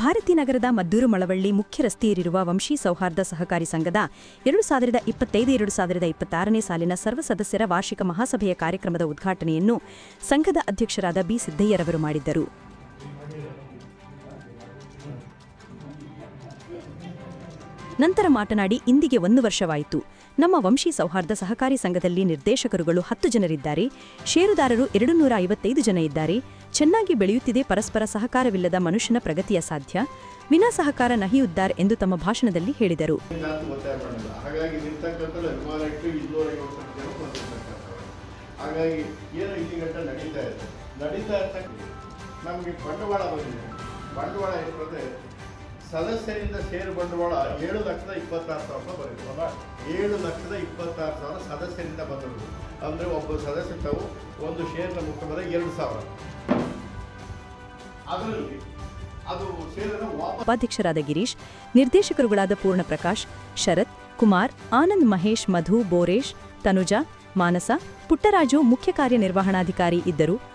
ಭಾರತಿ ನಗರದ ಮದ್ದೂರು ಮಳವಳ್ಳಿ ಮುಖ್ಯ ರಸ್ತೆಯಲ್ಲಿರುವ ವಂಶಿ ಸೌಹಾರ್ದ ಸಹಕಾರಿ ಸಂಘದ ಎರಡು ಸಾವಿರದ ಇಪ್ಪತ್ತೈದು, ಎರಡು ಸಾವಿರದ ಇಪ್ಪತ್ತಾರನೇ ಸಾಲಿನ ಸರ್ವ ಸದಸ್ಯರ ವಾರ್ಷಿಕ ಮಹಾಸಭೆಯ ಕಾರ್ಯಕ್ರಮದ ಉದ್ಘಾಟನೆಯನ್ನು ಸಂಘದ ಅಧ್ಯಕ್ಷರಾದ ಬಿ ಸಿದ್ದಯ್ಯರವರು ಮಾಡಿದ್ದರು. ನಂತರ ಮಾತನಾಡಿ, ಇಂದಿಗೆ ಒಂದು ವರ್ಷವಾಯಿತು. ನಮ್ಮ ವಂಶಿ ಸೌಹಾರ್ದ ಸಹಕಾರಿ ಸಂಘದಲ್ಲಿ ನಿರ್ದೇಶಕರುಗಳು ಹತ್ತು ಜನರಿದ್ದಾರೆ. ಷೇರುದಾರರು ಎರಡು ನೂರ ಐವತ್ತೈದು ಜನ ಇದ್ದಾರೆ. ಚೆನ್ನಾಗಿ ಬೆಳೆಯುತ್ತಿದೆ ಪರಸ್ಪರ ಸಹಕಾರವಿಲ್ಲದ ಮನುಷ್ಯನ ಪ್ರಗತಿಯ ಸಾಧ್ಯ. ವಿನಾ ಸಹಕಾರ ನಹಿಯುದ್ದಾರ್ ಎಂದು ತಮ್ಮ ಭಾಷಣದಲ್ಲಿ ಹೇಳಿದರು. ಸದಸ್ಯರಿಂದ ಷೇರು ಬಂಡವಾಳ ಏಳು ಲಕ್ಷದ ಇಪ್ಪತ್ತಾರು ಸಾವಿರ ಬರುತ್ತಲ್ಲ ಏಳು ಲಕ್ಷದ ಇಪ್ಪತ್ತಾರು ಸಾವಿರ ಸದಸ್ಯರಿಂದ ಬಂದರು ಅಂದರೆ ಒಬ್ಬ ಸದಸ್ಯ ತಾವು ಒಂದು ಶೇರ್ನ ಮುಖಂಡರ ಎರಡು ಸಾವಿರ. ಉಪಾಧ್ಯಕ್ಷರಾದ ಗಿರೀಶ್, ನಿರ್ದೇಶಕರುಗಳಾದ ಪೂರ್ಣಪ್ರಕಾಶ್, ಶರತ್, ಕುಮಾರ್, ಆನಂದ್ ಮಹೇಶ್, ಮಧು, ಬೋರೇಶ್, ತನುಜಾ, ಮಾನಸ, ಪುಟ್ಟರಾಜು ಮುಖ್ಯ ಕಾರ್ಯನಿರ್ವಹಣಾಧಿಕಾರಿ ಇದ್ದರು.